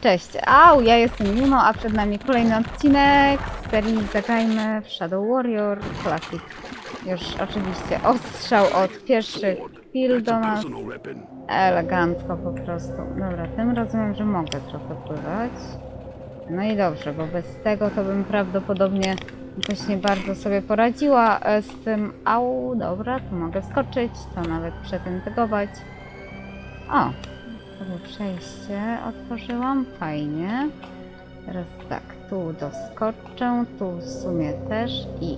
Cześć, au, ja jestem Juno, a przed nami kolejny odcinek z serii Zagrajmy w Shadow Warrior Classic. Już oczywiście ostrzał od pierwszych chwil do nas. Elegancko po prostu. Dobra, tym rozumiem, że mogę trochę pływać. No i dobrze, bo bez tego to bym prawdopodobnie jakoś nie bardzo sobie poradziła e, z tym. Au, dobra, tu mogę skoczyć, to nawet przetentygować. O, sobie przejście otworzyłam, fajnie. Teraz tak, tu doskoczę, tu w sumie też i...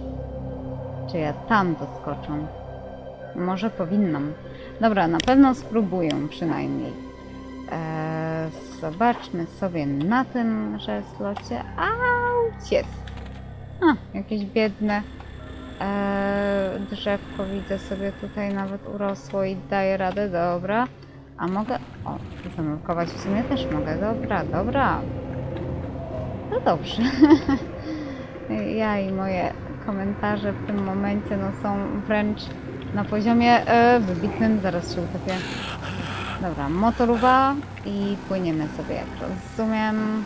Czy ja tam doskoczę? Może powinnam. Dobra, na pewno spróbuję przynajmniej. Eee, zobaczmy sobie na tym slocie. Auć jest. A, jakieś biedne eee, drzewko widzę sobie tutaj nawet urosło i daje radę, dobra. A mogę, o, zanurkować w sumie też mogę, dobra, dobra. No dobrze. ja i moje komentarze w tym momencie no, są wręcz na poziomie e, wybitnym. Zaraz się utopię. Dobra, motoruwa i płyniemy sobie, jak rozumiem.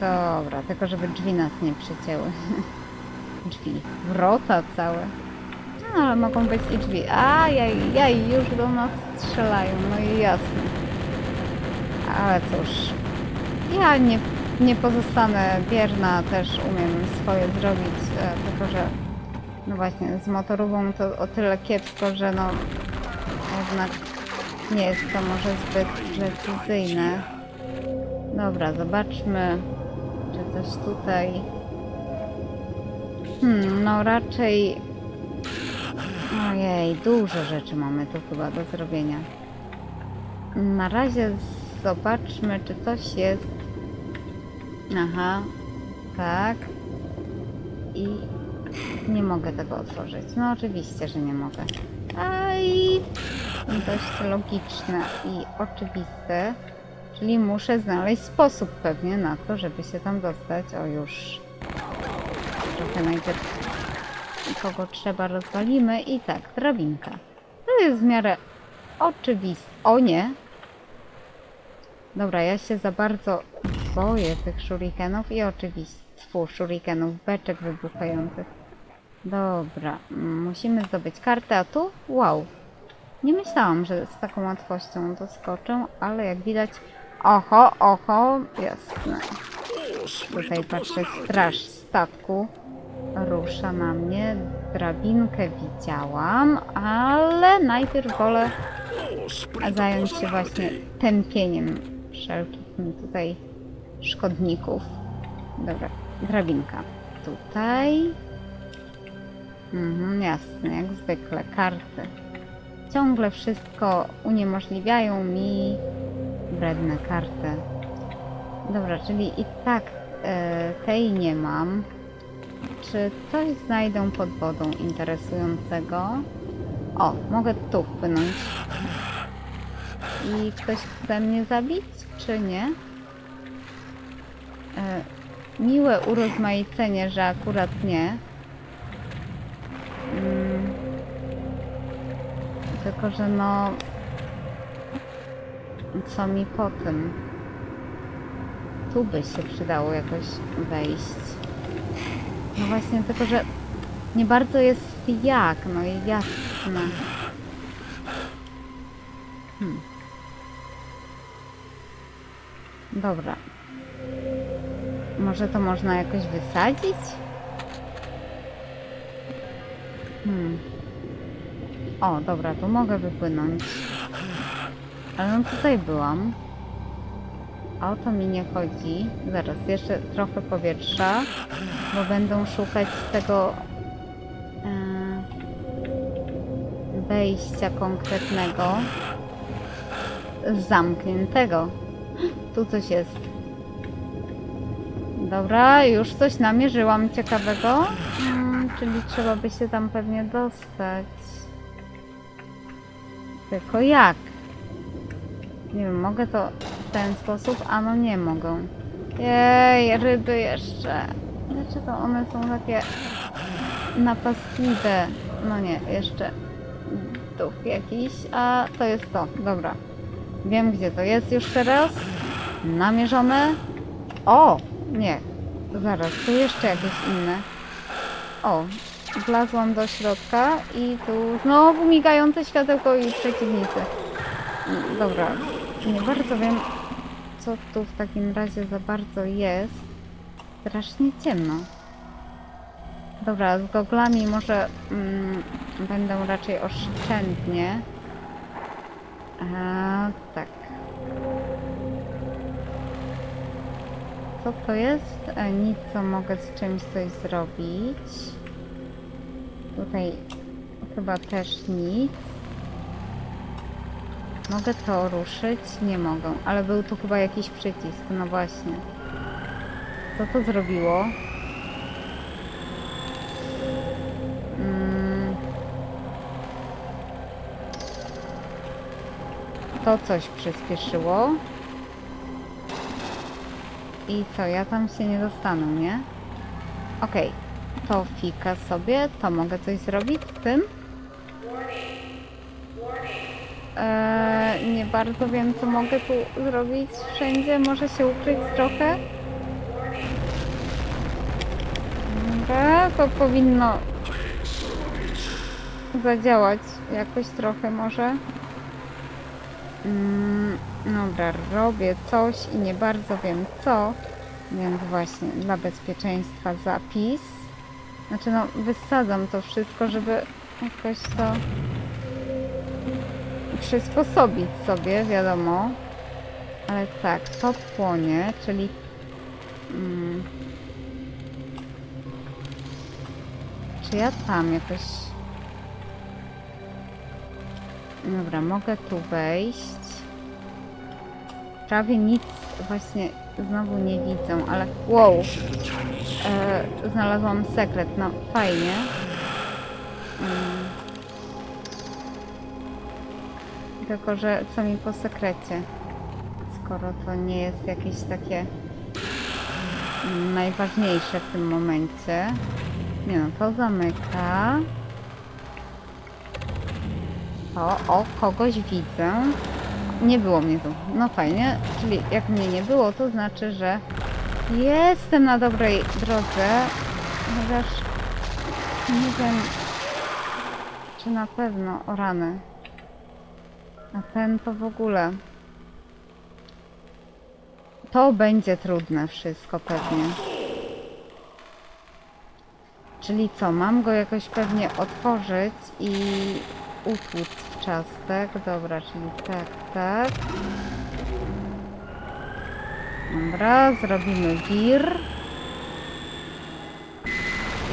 Dobra, tylko żeby drzwi nas nie przecięły. drzwi, wrota całe. No, ale mogą być i drzwi. A, jaj, jaj, już do nas strzelają, no i jasne. Ale cóż, ja nie, nie pozostanę bierna, też umiem swoje zrobić, e, tylko że no właśnie, z motorową to o tyle kiepsko, że no jednak nie jest to może zbyt precyzyjne. Dobra, zobaczmy, czy coś tutaj... Hmm, no raczej... Ojej, dużo rzeczy mamy tu chyba do zrobienia. Na razie zobaczmy, czy coś jest... Aha, tak. I nie mogę tego otworzyć. No oczywiście, że nie mogę. Aj, dość logiczne i oczywiste. Czyli muszę znaleźć sposób pewnie na to, żeby się tam dostać. O już. Trochę najpierw kogo trzeba rozwalimy. I tak, drabinka. To jest w miarę oczywiste. O nie! Dobra, ja się za bardzo boję tych shurikenów i oczywiście, shurikenów, beczek wybuchających. Dobra, musimy zdobyć kartę, a tu? Wow. Nie myślałam, że z taką łatwością doskoczę, ale jak widać... Oho, oho, jasne. Tutaj patrzę, straż statku rusza na mnie. Drabinkę widziałam, ale najpierw wolę zająć się właśnie tępieniem wszelkich mi tutaj szkodników. Dobra, drabinka. Tutaj. Mhm, jasne, jak zwykle, karty. Ciągle wszystko uniemożliwiają mi wredne karty. Dobra, czyli i tak e, tej nie mam. Czy coś znajdę pod wodą interesującego? O, mogę tu wpłynąć. I ktoś chce mnie zabić, czy nie? E, miłe urozmaicenie, że akurat nie. Mm. Tylko, że no... Co mi po tym? Tu by się przydało jakoś wejść. No właśnie, tylko, że nie bardzo jest jak, no i jasne. Hmm. Dobra. Może to można jakoś wysadzić? Hmm. O, dobra, tu mogę wypłynąć. Ale no tutaj byłam. A o to mi nie chodzi. Zaraz, jeszcze trochę powietrza, bo będą szukać tego e, wejścia konkretnego zamkniętego. Tu coś jest. Dobra, już coś namierzyłam ciekawego. Mm, czyli trzeba by się tam pewnie dostać. Tylko jak? Nie wiem, mogę to w ten sposób? A no nie mogę. Jej, ryby jeszcze. Dlaczego one są takie napastliwe? No nie, jeszcze duch jakiś. A to jest to, dobra. Wiem gdzie to jest już teraz. namierzone. O! Nie. Zaraz, tu jeszcze jakieś inne. O, wlazłam do środka i tu znowu migające światełko i przeciwnicy. Dobra, nie bardzo wiem, co tu w takim razie za bardzo jest. Strasznie ciemno. Dobra, z goglami może mm, będę raczej oszczędnie. A, tak. Co to jest? E, nic, co mogę z czymś coś zrobić. Tutaj chyba też nic. Mogę to ruszyć? Nie mogę, ale był tu chyba jakiś przycisk, no właśnie. Co to zrobiło? Mm. To coś przyspieszyło. I co, ja tam się nie dostanę, nie? Okej, to fika sobie, to mogę coś zrobić z tym? Eee, nie bardzo wiem, co mogę tu zrobić wszędzie. Może się ukryć trochę? To powinno zadziałać jakoś trochę może. Mm, dobra, robię coś i nie bardzo wiem co, więc właśnie dla bezpieczeństwa zapis. Znaczy no, wysadzam to wszystko, żeby jakoś to przysposobić sobie, wiadomo. Ale tak, to płonie, czyli... Mm, czy ja tam jakoś... Dobra, mogę tu wejść. Prawie nic właśnie znowu nie widzę, ale wow! E, znalazłam sekret, no fajnie. Mm. Tylko, że co mi po sekrecie? Skoro to nie jest jakieś takie najważniejsze w tym momencie. Nie no, to zamyka. O, o, kogoś widzę. Nie było mnie tu. No fajnie, czyli jak mnie nie było, to znaczy, że jestem na dobrej drodze. Chociaż nie wiem, czy na pewno o rany. A ten to w ogóle. To będzie trudne wszystko pewnie. Czyli co, mam go jakoś pewnie otworzyć i utłuc w czastek. Dobra, czyli tak, tak. Dobra, zrobimy wir.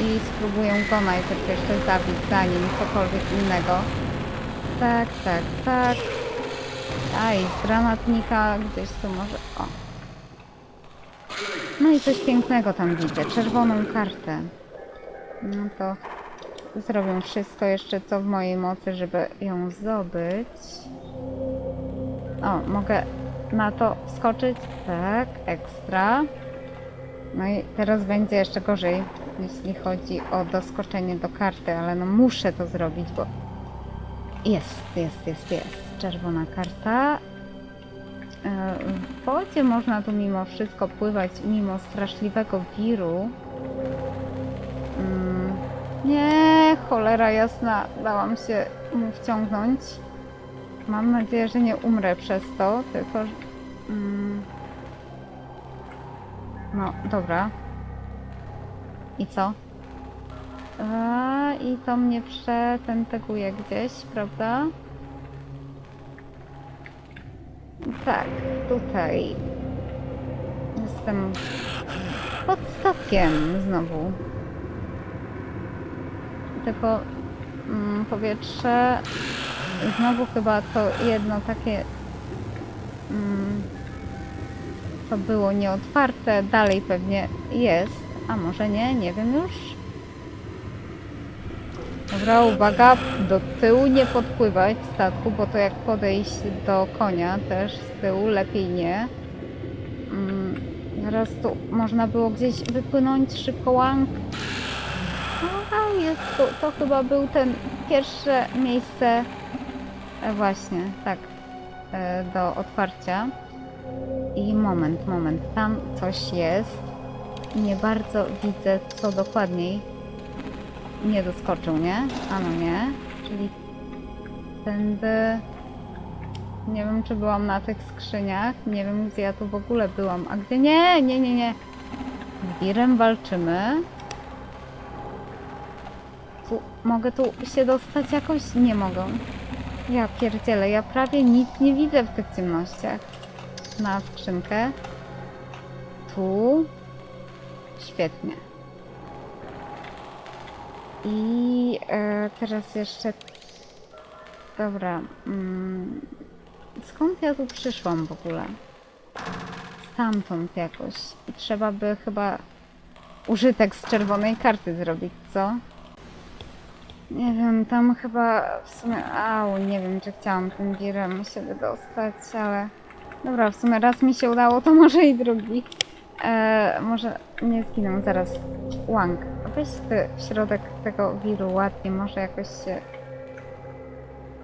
I spróbuję go najpierw jeszcze zabić, zanim cokolwiek innego. Tak, tak, tak. A i z gdzieś tu może. O. No i coś pięknego tam widzę. Czerwoną kartę. No to zrobię wszystko jeszcze co w mojej mocy, żeby ją zdobyć. O, mogę na to wskoczyć? Tak, ekstra. No i teraz będzie jeszcze gorzej, jeśli chodzi o doskoczenie do karty, ale no muszę to zrobić, bo jest, jest, jest, jest. Czerwona karta. E, W wodzie można tu mimo wszystko pływać, mimo straszliwego wiru. Nie, cholera jasna, dałam się mu wciągnąć. Mam nadzieję, że nie umrę przez to, tylko... Mm, no, dobra. I co? A, I to mnie przetenteguje gdzieś, prawda? Tak, tutaj jestem pod statkiem znowu. Tylko mm, powietrze znowu chyba to jedno takie mm, co było nieotwarte, dalej pewnie jest, a może nie, nie wiem już. Dobra, uwaga, do tyłu nie podpływać statku, bo to jak podejść do konia też z tyłu, lepiej nie. Mm, tu można było gdzieś wypłynąć szybko łąk. Jest to chyba był ten pierwsze miejsce, e, właśnie, tak, e, do otwarcia. I moment, moment, tam coś jest. Nie bardzo widzę, co dokładniej. Nie doskoczył, nie? A no nie. Czyli tędy... Nie wiem, czy byłam na tych skrzyniach. Nie wiem, gdzie ja tu w ogóle byłam. A gdzie? Nie, nie, nie, nie. Z Wirem walczymy. Mogę tu się dostać jakoś? Nie mogę. Ja pierdzielę, ja prawie nic nie widzę w tych ciemnościach. Na skrzynkę. Tu. Świetnie. I e, teraz jeszcze. Dobra. Mm, skąd ja tu przyszłam w ogóle? Stamtąd jakoś. I trzeba by chyba użytek z czerwonej karty zrobić, co? Nie wiem, tam chyba w sumie. Au, nie wiem, czy chciałam tym wirem się wydostać, ale. Dobra, w sumie raz mi się udało, to może i drugi. E, może nie zginę zaraz. Łang, weź ty w środek tego wiru ładnie, może jakoś się.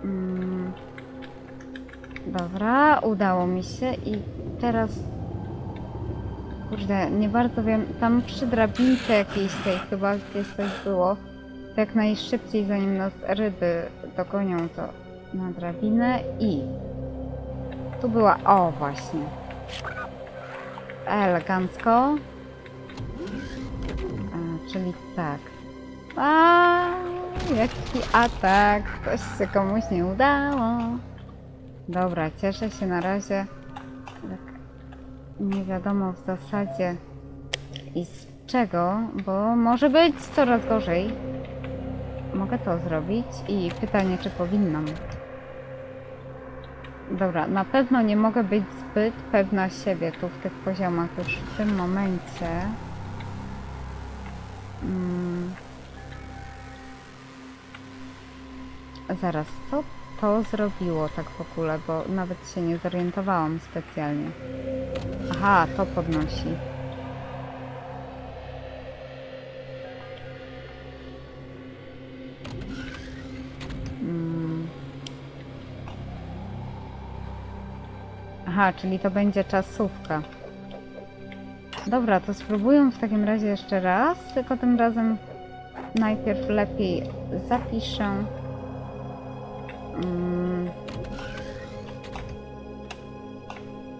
Mm. Dobra, udało mi się i teraz. Kurde, nie bardzo wiem. Tam przy drabince jakiejś tej chyba gdzieś coś było. To Jak najszybciej, zanim nas ryby dogonią, to na drabinę i. Tu była. O, właśnie. Elegancko. A, czyli tak. A, jaki atak! Coś się komuś nie udało. Dobra, cieszę się na razie. Tak nie wiadomo w zasadzie i z czego, bo może być coraz gorzej. Mogę to zrobić i pytanie, czy powinnam. Dobra, na pewno nie mogę być zbyt pewna siebie tu w tych poziomach już w tym momencie. Mm. Zaraz, co to zrobiło tak w ogóle, bo nawet się nie zorientowałam specjalnie. Aha, to podnosi. Aha, czyli to będzie czasówka. Dobra, to spróbuję w takim razie jeszcze raz, tylko tym razem najpierw lepiej zapiszę. Mm.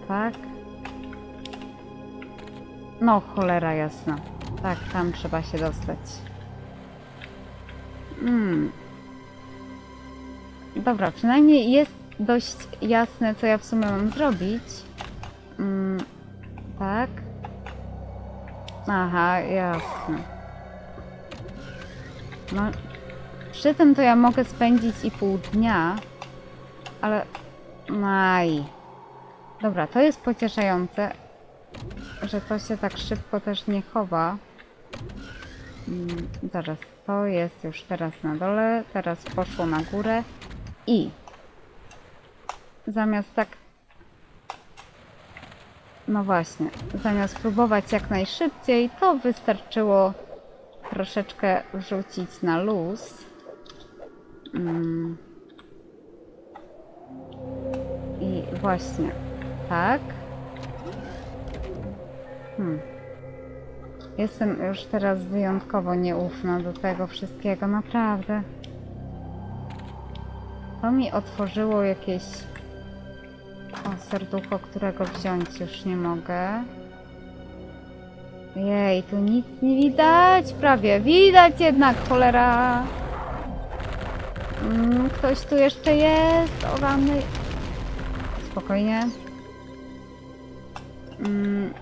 Tak. No, cholera jasna. Tak, tam trzeba się dostać. Mm. Dobra, przynajmniej jest dość jasne, co ja w sumie mam zrobić. Mm. Tak. Aha, jasne. No, przy tym to ja mogę spędzić i pół dnia, ale... Aj. Dobra, to jest pocieszające, że to się tak szybko też nie chowa. Mm, zaraz, to jest już teraz na dole, teraz poszło na górę i zamiast tak no właśnie, zamiast próbować jak najszybciej, to wystarczyło troszeczkę wrzucić na luz. Mm. I właśnie, tak. Hmm. Jestem już teraz wyjątkowo nieufna do tego wszystkiego, naprawdę. To mi otworzyło jakieś o, serducho, którego wziąć już nie mogę. Jej, tu nic nie widać, prawie. Widać jednak, cholera. Mm, ktoś tu jeszcze jest, o rany. Spokojnie. Mm,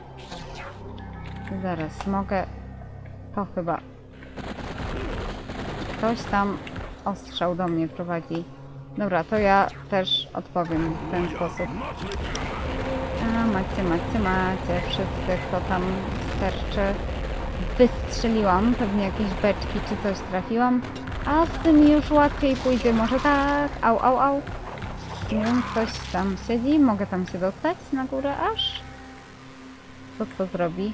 zaraz, mogę... To chyba... Ktoś tam ostrzał do mnie prowadzi. Dobra, to ja też odpowiem w ten sposób. A, macie, macie, macie. Wszyscy, kto tam sterczy. Wystrzeliłam. Pewnie jakieś beczki czy coś trafiłam. A z tym już łatwiej pójdzie. Może tak. Au, au, au. Nie wiem, ktoś tam siedzi. Mogę tam się dostać na górę aż? Co to zrobi?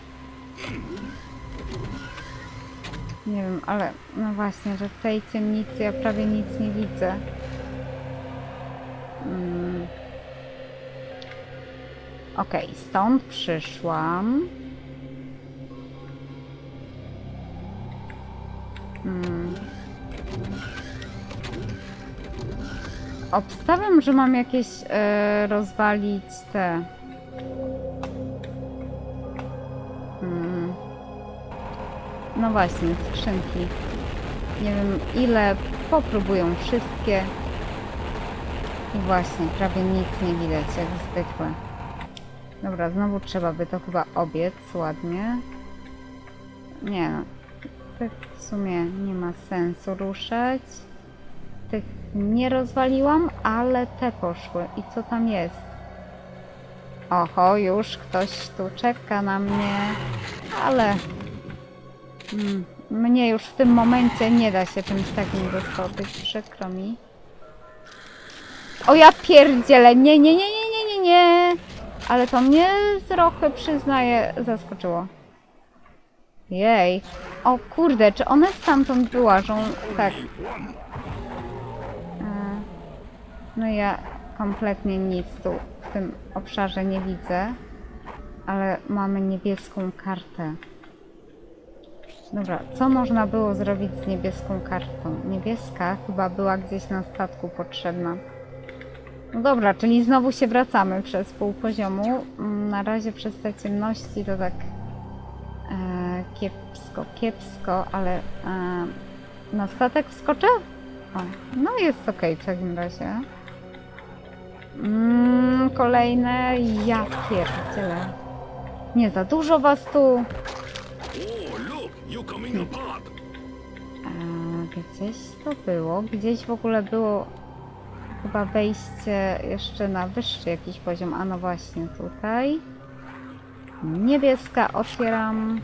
Nie wiem, ale no właśnie, że w tej ciemnicy ja prawie nic nie widzę. Mm. Okej, stąd przyszłam. Hmm. Obstawiam, że mam jakieś e, rozwalić te. Hmm. No właśnie, skrzynki. Nie wiem ile popróbują wszystkie. Właśnie, prawie nic nie widać, jak zwykle. Dobra, znowu trzeba by to chyba obiec ładnie. Nie no. Tych w sumie nie ma sensu ruszać. Tych nie rozwaliłam, ale te poszły. I co tam jest? Oho, już ktoś tu czeka na mnie. Ale... Mm, mnie już w tym momencie nie da się czymś takim zaskoczyć. Przykro mi. O ja pierdzielę! Nie, nie, nie, nie, nie, nie, nie! Ale to mnie trochę, przyznaję, zaskoczyło. Jej. O kurde, czy one stamtąd wyłażą? Tak. E, No ja kompletnie nic tu w tym obszarze nie widzę. Ale mamy niebieską kartę. Dobra, co można było zrobić z niebieską kartą? Niebieska chyba była gdzieś na statku potrzebna. No dobra, czyli znowu się wracamy przez pół poziomu. Mm, Na razie przez te ciemności to tak e, kiepsko, kiepsko, ale e, na statek wskoczę? O, no jest ok w takim razie. Mm, kolejne, ja pierdzielę. Nie za dużo was tu. A, gdzieś to było, gdzieś w ogóle było chyba wejście jeszcze na wyższy jakiś poziom, a no właśnie tutaj. Niebieska otwieram.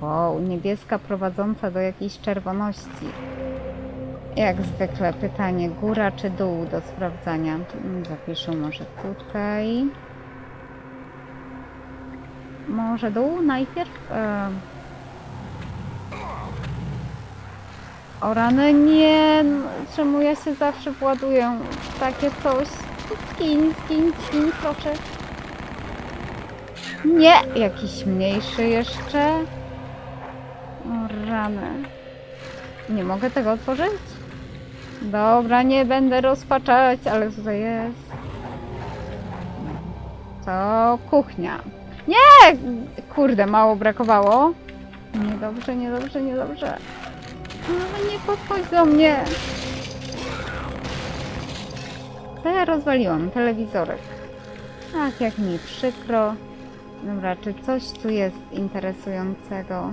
Wow, niebieska prowadząca do jakiejś czerwoności. Jak zwykle pytanie góra czy dół do sprawdzania. Zapiszę może tutaj. Może dół najpierw? E, O rany, nie, czemu ja się zawsze właduję w takie coś? Skin, skin, skin, proszę. Nie, jakiś mniejszy jeszcze. O rany. Nie mogę tego otworzyć? Dobra, nie będę rozpaczać, ale tutaj jest. To kuchnia. Nie! Kurde, mało brakowało. Niedobrze, niedobrze, niedobrze. Ale nie podchodź do mnie. Co ja rozwaliłam? Telewizorek. Ach, jak mi przykro. Dobra, czy coś tu jest interesującego?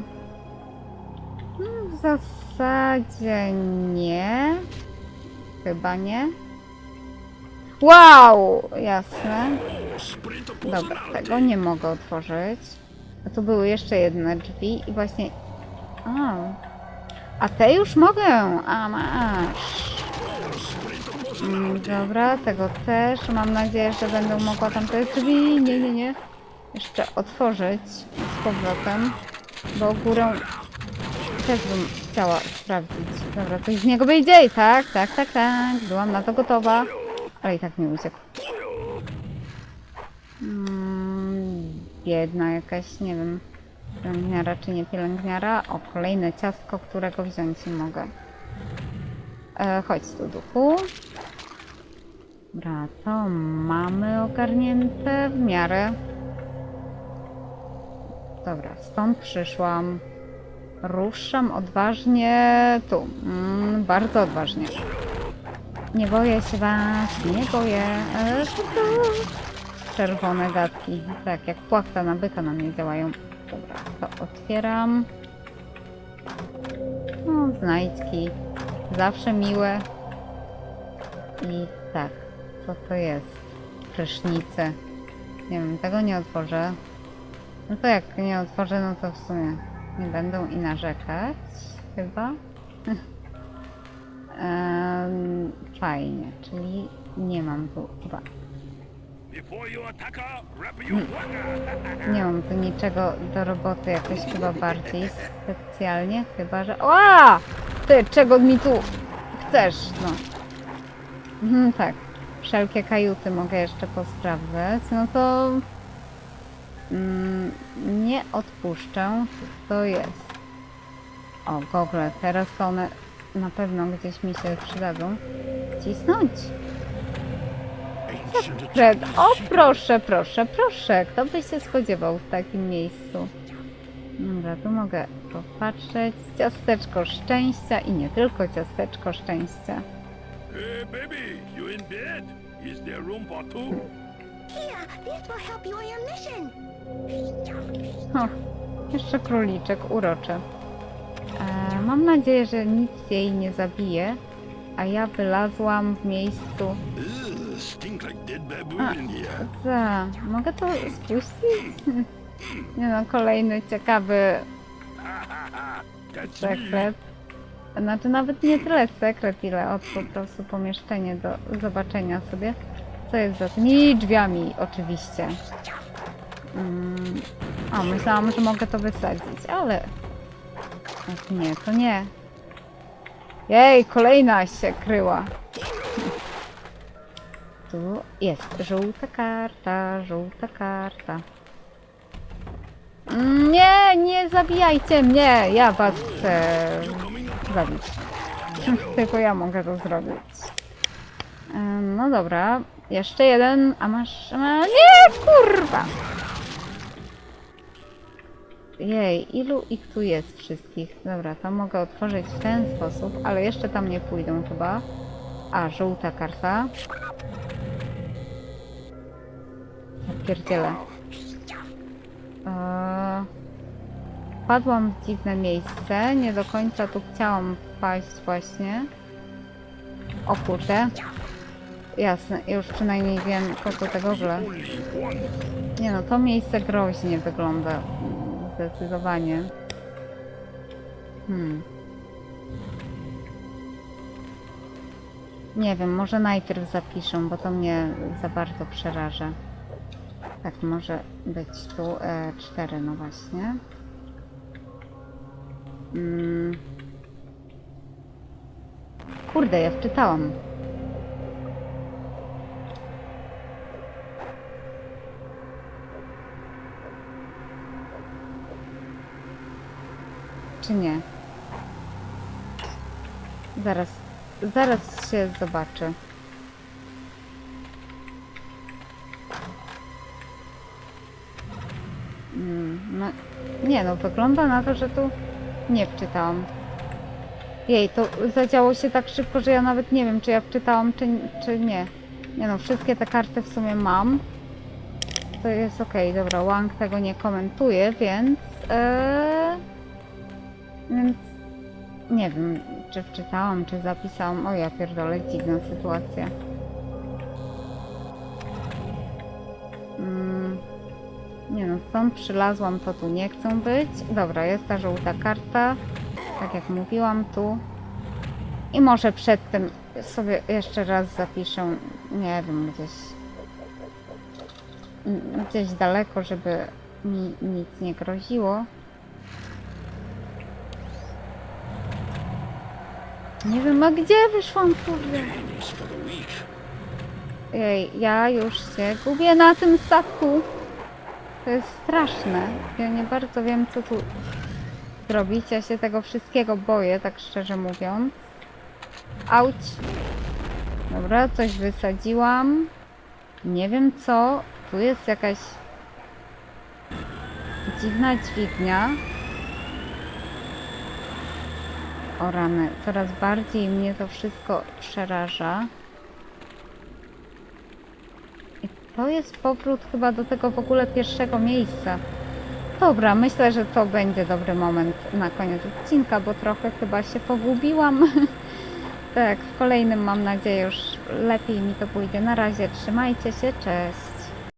Hmm, W zasadzie nie. Chyba nie. Wow! Jasne. Dobra, tego nie mogę otworzyć. A tu były jeszcze jedne drzwi i właśnie... A, a te już mogę! A masz! Mm. Dobra, tego też. Mam nadzieję, że będę mogła tam te drzwi... Nie, nie, nie. Jeszcze otworzyć z powrotem. Bo górę też bym chciała sprawdzić. Dobra, coś z niego wyjdzie. Tak, tak, tak, tak. Byłam na to gotowa. Ale i tak mi uciekł. Mm, biedna jakaś, nie wiem, pielęgniara czy nie pielęgniara. O, kolejne ciastko, którego wziąć nie mogę. E, chodź tu, duchu. Dobra, to mamy ogarnięte w miarę. Dobra, stąd przyszłam. Ruszam odważnie tu. Mm, bardzo odważnie. Nie boję się was, nie boję. E, czerwone gadki. Tak, jak płachta na byka na mnie działają. Dobra, to otwieram. No, znajdźki. Zawsze miłe. I tak, co to jest? Prysznice. Nie wiem, tego nie otworzę. No to jak nie otworzę, no to w sumie nie będą i narzekać. Chyba. Fajnie, czyli nie mam tu chyba Waka. Nie mam tu niczego do roboty jakoś chyba bardziej specjalnie, chyba że... Ła! Ty, czego mi tu chcesz, no. Mhm, tak. Wszelkie kajuty mogę jeszcze posprawdzać, no to Mm, nie odpuszczę. Co to jest? O, gogle. Teraz to one na pewno gdzieś mi się przydadzą. Cisnąć. Fred, o proszę, proszę, proszę. Kto by się spodziewał w takim miejscu? Dobra, tu mogę popatrzeć. Ciasteczko szczęścia i nie tylko ciasteczko szczęścia. Hey, baby, you in bed? Is there room for two? Here, this will help you on your mission. O, jeszcze króliczek, uroczy. E, mam nadzieję, że nic jej nie zabije, a ja wylazłam w miejscu. A. in here. Za, mogę to spuścić? Nie no, kolejny ciekawy sekret. Znaczy nawet nie tyle sekret, ile od po prostu pomieszczenie do zobaczenia sobie. Co jest za tymi drzwiami oczywiście. Mm. O, myślałam, że mogę to wysadzić, ale... Ach, nie, to nie. Jej, kolejna się kryła. Tu jest żółta karta, żółta karta. Nie, nie zabijajcie mnie! Ja was chcę zabić. Tylko ja mogę to zrobić. No dobra, jeszcze jeden, a masz... Nie, kurwa! Jej, ilu ich tu jest wszystkich? Dobra, to mogę otworzyć w ten sposób, ale jeszcze tam nie pójdą chyba. A, żółta karta. Pierdzielę. Eee, Wpadłam w dziwne miejsce, nie do końca tu chciałam wpaść właśnie. O kurde. Jasne, już przynajmniej wiem po co te gogle. Only one. Nie no, to miejsce groźnie wygląda. Zdecydowanie. Hmm. Nie wiem, może najpierw zapiszę, bo to mnie za bardzo przeraża. Tak, może być tu e, cztery, no właśnie. Mm. Kurde, ja wczytałam. Czy nie? Zaraz, zaraz się zobaczy. Nie no, wygląda na to, że tu nie wczytałam. Jej, to zadziało się tak szybko, że ja nawet nie wiem, czy ja wczytałam, czy, czy nie. Nie no, wszystkie te karty w sumie mam. To jest okej, dobra, Wang tego nie komentuje, więc... Eee, więc nie wiem, czy wczytałam, czy zapisałam. O ja pierdolę, dziwna sytuacja. Stąd przylazłam, to tu nie chcą być. Dobra, jest ta żółta karta. Tak jak mówiłam, tu. I może przed tym sobie jeszcze raz zapiszę, nie wiem, gdzieś gdzieś daleko, żeby mi nic nie groziło. Nie wiem, a gdzie wyszłam, kurde? Ej, ja już się gubię na tym statku. To jest straszne. Ja nie bardzo wiem, co tu zrobić. Ja się tego wszystkiego boję, tak szczerze mówiąc. Auć. Dobra, coś wysadziłam. Nie wiem co. Tu jest jakaś dziwna dźwignia. O rany, coraz bardziej mnie to wszystko przeraża. I to jest powrót chyba do tego w ogóle pierwszego miejsca. Dobra, myślę, że to będzie dobry moment na koniec odcinka, bo trochę chyba się pogubiłam. tak, w kolejnym mam nadzieję już lepiej mi to pójdzie. Na razie trzymajcie się, cześć.